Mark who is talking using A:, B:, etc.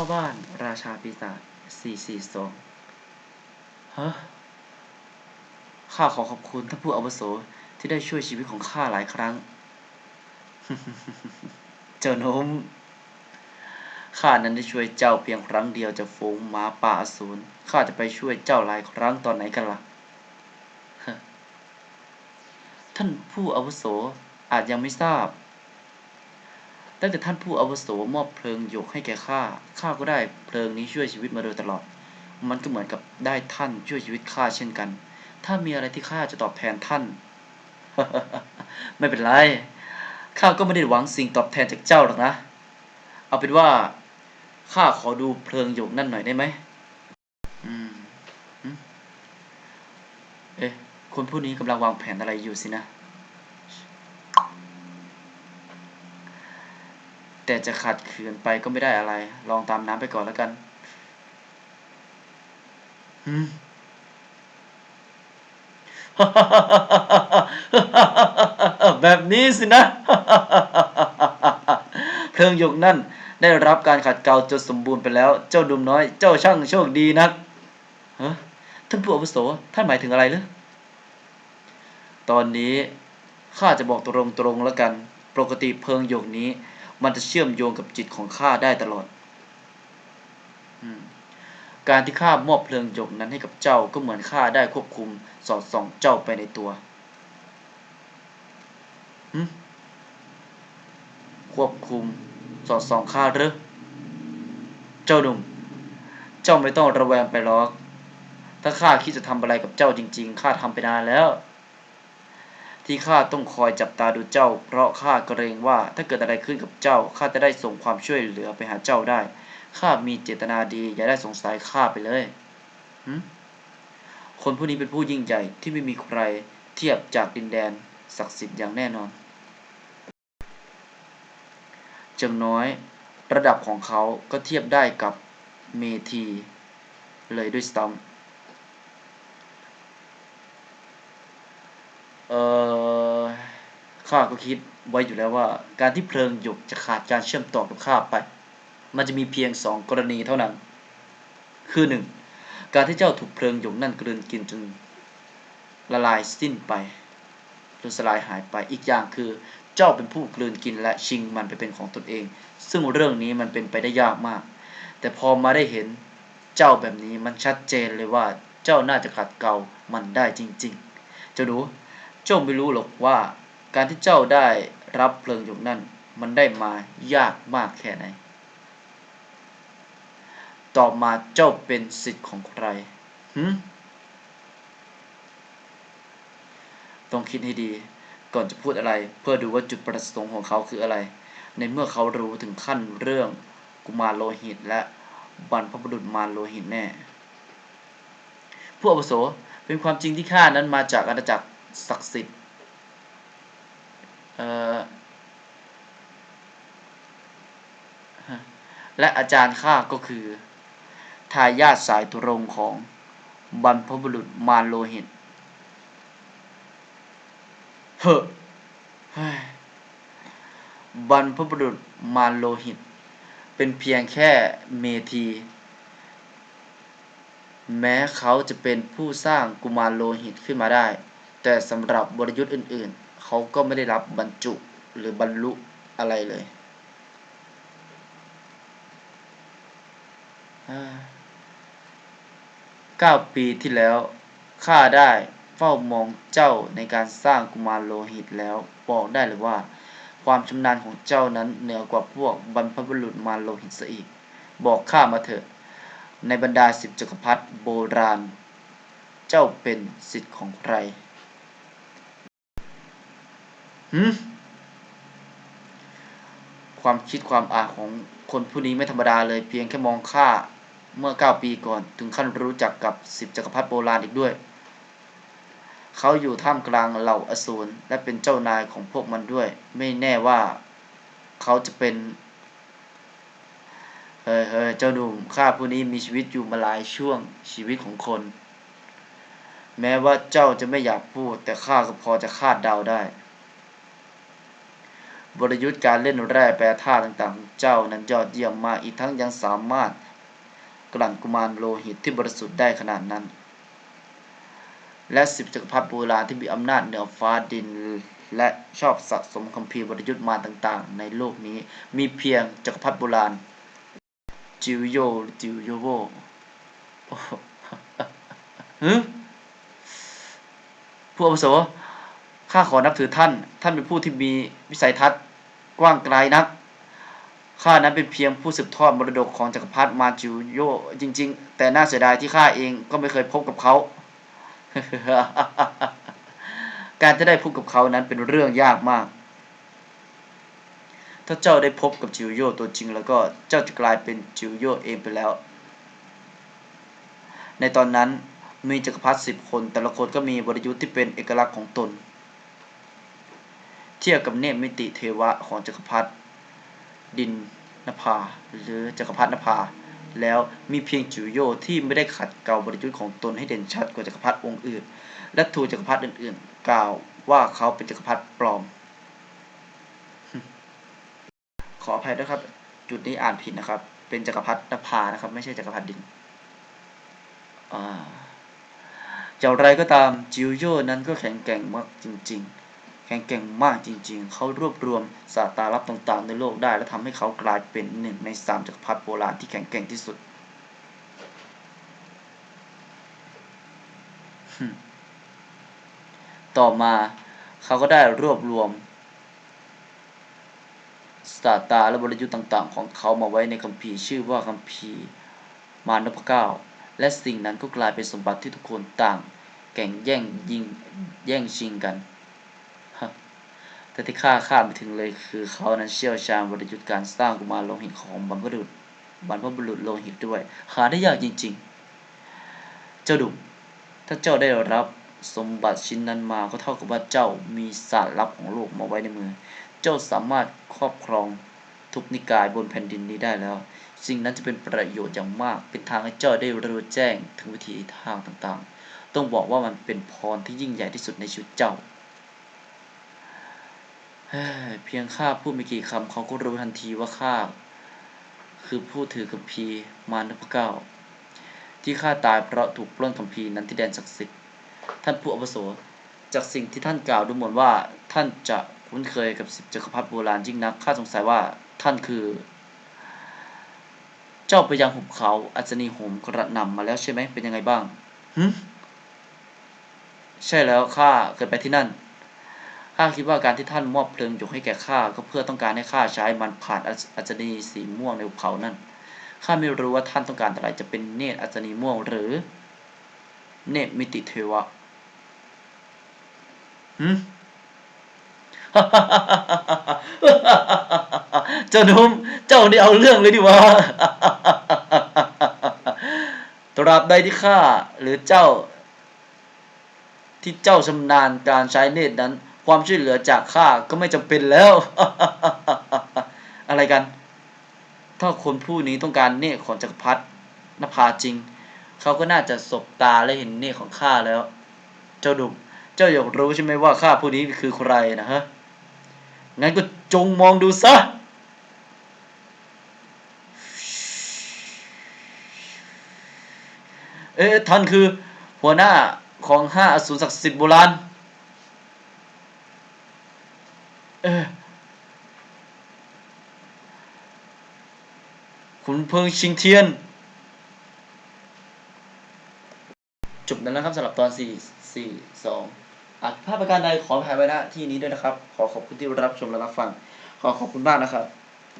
A: พ่อบ้านราชาปีศาจสี่สี่สองฮะ ข้าขอขอบคุณท่านผู้อาวุโสที่ได้ช่วยชีวิตของข้าหลายครั้ง เจ้าโน้มข้านั้นได้ช่วยเจ้าเพียงครั้งเดียวจากฝูงหมาป่าอสูร ข้าจะไปช่วยเจ้าหลายครั้งตอนไหนกันล่ะฮะท่านผู้อาวุโสอาจยังไม่ทราบ ตั้งแต่ท่านผู้อาวุโสมอบเพลิงหยกให้แก่ข้า ข้าก็ได้เพลิงนี้ช่วยชีวิตมาโดยตลอด มันก็เหมือนกับได้ท่านช่วยชีวิตข้าเช่นกัน ถ้ามีอะไรที่ข้าจะตอบแทนท่าน ไม่เป็นไร ข้าก็ไม่ได้หวังสิ่งตอบแทนจากเจ้าหรอกนะ เอาเป็นว่า ข้าขอดูเพลิงหยกนั่นหน่อยได้ไหมอืมอืมเอ๊ะคนผู้นี้กำลังวางแผนอะไรอยู่สินะ แต่จะขัดขืนไปก็ไม่ได้อะไร ลองตามน้ำไปก่อนแล้วกันหืมแบบนี้สินะเพลิงหยกนั่นได้รับการขัดเกลาจนสมบูรณ์ไปแล้ว เจ้าดุมน้อย เจ้าช่างโชคดีนักฮะท่านผู้อาวุโส ท่านหมายถึงอะไรหรือตอนนี้ข้าจะบอกตรงๆแล้วกัน ปกติเพลิงหยกนี้ มันจะเชื่อมโยงกับจิตของข้าได้ตลอดอการที่ข้ามอบเพลิงหยกนั้นให้กับเจ้าก็เหมือนข้าได้ควบคุมสอดส่องเจ้าไปในตัว ควบคุมสอดส่องข้าหรือเจ้าหนุ่ม เจ้าไม่ต้องระแวงไปหรอก ถ้าข้าคิดจะทำอะไรกับเจ้าจริง ๆ ข้าทำไปนานแล้ว ที่ข้าต้องคอยจับตาดูเจ้า เพราะข้าเกรงว่าถ้าเกิดอะไรขึ้นกับเจ้าข้าจะได้ส่งความช่วยเหลือไปหาเจ้าได้ข้ามีเจตนาดีอย่าได้สงสัยข้าไปเลยคนผู้นี้เป็นผู้ยิ่งใหญ่ที่ไม่มีใครเทียบจากดินแดนศักดิ์สิทธิ์อย่างแน่นอนจังน้อยระดับของเขาก็เทียบได้กับเมที เลยด้วยซ้ำเออ ข้าก็คิดไว้อยู่แล้วว่า การที่เพลิงหยกจะขาดการเชื่อมต่อกับข้าไป มันจะมีเพียงสองกรณีเท่านั้น คือหนึ่งการที่เจ้าถูกเพลิงหยกนั่นกลืนกินจนละลายสิ้นไปจนสลายหายไปอีกอย่างคือเจ้าเป็นผู้กลืนกินและชิงมันไปเป็นของตนเอง ซึ่งเรื่องนี้มันเป็นไปได้ยากมาก แต่พอมาได้เห็นเจ้าแบบนี้มันชัดเจนเลยว่าเจ้าน่าจะขัดเกลามันได้จริง ๆ เจ้าดู เจ้าไม่รู้หรอกว่าการที่เจ้าได้รับเพลิงหยกนั่นมันได้มายากมากแค่ไหน ต่อมาเจ้าเป็นสิทธิ์ของใครหืมต้องคิดให้ดี ก่อนจะพูดอะไร เพื่อดูว่าจุดประสงค์ของเขาคืออะไร ในเมื่อเขารู้ถึงขั้นเรื่องกุมารโลหิตและบรรพบุรุษมารโลหิตแน่ ผู้อาวุโสเป็นความจริงที่ข้านั้นมาจากอาณาจักร ศักดิ์สิทธิ์และอาจารย์ข้าก็คือ ทายาทสายตรงของบรรพบุรุษมารโลหิตเฮ้ยบรรพบุรุษมารโลหิต เป็นเพียงแค่เมธี แม้เขาจะเป็นผู้สร้างกุมารโลหิตขึ้นมาได้ แต่สำหรับบรยุทธ์อื่นๆ เขาก็ไม่ได้รับบรรจุหรือบรรลุอะไรเลยเก้าปีที่แล้วข้าได้เฝ้ามองเจ้าในการสร้างกุมารโลหิตแล้วบอกได้เลยว่า ความชำนาญของเจ้านั้นเหนือกว่าพวกบรรพบุรุษมารโลหิตซะอีก บอกข้ามาเถอะ ในบรรดาสิบจักรพรรดิโบราณ เจ้าเป็นสิทธิ์ของใคร ความคิดความอ่านของคนผู้นี้ไม่ธรรมดาเลยเพียงแค่มองข้าเมื่อเก้าปีก่อน ถึงขั้นรู้จักกับสิบจักรพรรดิโบราณอีกด้วย เขาอยู่ท่ามกลางเหล่าอสูรและเป็นเจ้านายของพวกมันด้วย ไม่แน่ว่าเขาจะเป็นเฮ้ยเฮ้ยเจ้าหนุ่มข้าผู้นี้มีชีวิตอยู่มาหลายช่วงชีวิตของคน แม้ว่าเจ้าจะไม่อยากพูด แต่ข้าก็พอจะคาดเดาได้ บริยุทธ์การเล่นแร่แปรธาตุต่างๆของเจ้านั้นยอดเยี่ยมมากอีกทั้งยังสามารถกลั่นกุมารโลหิตที่บริสุทธิ์ได้ขนาดนั้น และสิบจักรพรรดิโบราณที่มีอำนาจเหนือฟ้าดินและชอบสะสมคัมภีร์บริยุทธ์มาต่างๆ ในโลกนี้มีเพียงจักรพรรดิโบราณ จิวโยจิวโยโวโอ้ฮึผู้อาวุโส ข้าขอนับถือท่าน ท่านเป็นผู้ที่มีวิสัยทัศน์กว้างไกลนัก ข้านั้นเป็นเพียงผู้สืบทอดมรดกของจักรพรรดิมาจิวโยจริง ๆ แต่น่าเสียดายที่ข้าเองก็ไม่เคยพบกับเขา การจะได้พบกับเขานั้นเป็นเรื่องยากมาก ถ้าเจ้าได้พบกับจิวโยตัวจริง แล้วก็เจ้าจะกลายเป็นจิวโยเองไปแล้ว ในตอนนั้นมีจักรพรรดิสิบคน แต่ละคนก็มีวรยุทธ์ที่เป็นเอกลักษณ์ของตน เทียบกับเนตรมิติเทวะของจักรพรรดิดินนภา หรือจักรพรรดินภา แล้วมีเพียงจิวโยที่ไม่ได้ขัดเกลาบริยุทธ์ของตนให้เด่นชัดกว่าจักรพรรดิองค์อื่น และถูกจักรพรรดิอื่นๆ กล่าวว่าเขาเป็นจักรพรรดิปลอม ขออภัยด้วยครับ จุดนี้อ่านผิดนะครับ เป็นจักรพรรดินภานะครับ ไม่ใช่จักรพรรดิดินอย่างไรก็ตามจิวโยนั้นก็แข็งแกร่งมากจริง ๆ แข็งแกร่งมากจริงๆ เขารวบรวมสาตาลับต่างๆ ในโลกได้ และทำให้เขากลายเป็นหนึ่งในสามจักรพรรดิโบราณที่แข็งแกร่งที่สุด ต่อมาเขาก็ได้รวบรวมสตาตาและบริยุทธ์ต่างๆ ของเขามาไว้ในคัมภีร์ชื่อว่าคัมภีร์มานพเก้า และสิ่งนั้นก็กลายเป็นสมบัติที่ทุกคนต่าง แข่งแย่งยิงแย่งชิงกัน แต่ที่ข้าคาดไม่ถึงเลยคือเขานั้นเชี่ยวชาญวรยุทธ์การสร้างกุมารโลหิตของบรรพบุรุษบรรพบุรุษโลหิตด้วย หาได้ยากจริง ๆ เจ้าดุถ้าเจ้าได้รับสมบัติชิ้นนั้นมาก็เท่ากับว่าเจ้ามีสารลับของโลกมาไว้ในมือ เจ้าสามารถครอบครองทุกนิกายบนแผ่นดินนี้ได้แล้ว สิ่งนั้นจะเป็นประโยชน์อย่างมาก เป็นทางให้เจ้าได้รู้แจ้งถึงวิธีทางต่างๆ ต้องบอกว่ามันเป็นพรที่ยิ่งใหญ่ที่สุดในชีวิตเจ้า เพียงข้าพูดไม่กี่คำเขาก็รู้ทันทีว่าข้าคือผู้ถือคัมภีร์มารพเก้า ที่ข้าตายเพราะถูกปล้นคัมภีร์นั้นที่แดนศักดิ์สิทธิ์ท่านผู้อาวุโสจากสิ่งที่ท่านกล่าวดูเหมือนว่า ท่านจะคุ้นเคยกับสิบจักรพรรดิโบราณยิ่งนักข้าสงสัยว่าท่านคือ เจ้าไปยังหุบเขาอัศนีโหมกระหน่ำมาแล้วใช่ไหมเป็นยังไงบ้างหึใช่แล้วข้าเคยไปที่นั่น ข้าคิดว่าการที่ท่านมอบเพลิงหยกให้แก่ข้าก็เพื่อต้องการให้ข้าใช้มันผ่านอัศนีสีม่วงในหุบเขานั่นข้าไม่รู้ว่าท่านต้องการอะไรจะเป็นเนตรอัศนีม่วงหรือ เนตรมิติเทวะหืมเจ้าหนุ่มเจ้านี่เอาเรื่องเลยดิวะตราบใดที่ข้าหรือเจ้า ที่เจ้าชำนาญการใช้เนตรนั้น ความช่วยเหลือจากข้าก็ไม่จำเป็นแล้ว อะไรกัน ถ้าคนผู้นี้ต้องการเนตรของจักรพรรดินภาจริง เขาก็น่าจะสบตาและเห็นเนตรของข้าแล้ว เจ้าดุมเจ้าอยากรู้ใช่ไหมว่าข้าผู้นี้คือใครนะฮะ งั้นก็จงมองดูซะเอ๊ะท่านคือหัวหน้าของห้าอสูรศักดิ์สิทธิ์โบราณ ออ ขุนเพิงชิงเทียน จบแล้วนะครับสำหรับตอน 4 4 2อัดภาพประการใดขอแพ้ไว้ณที่นี้ด้วยนะครับ ขอขอบคุณที่รับชมและรับฟัง ขอขอบคุณมากนะครับ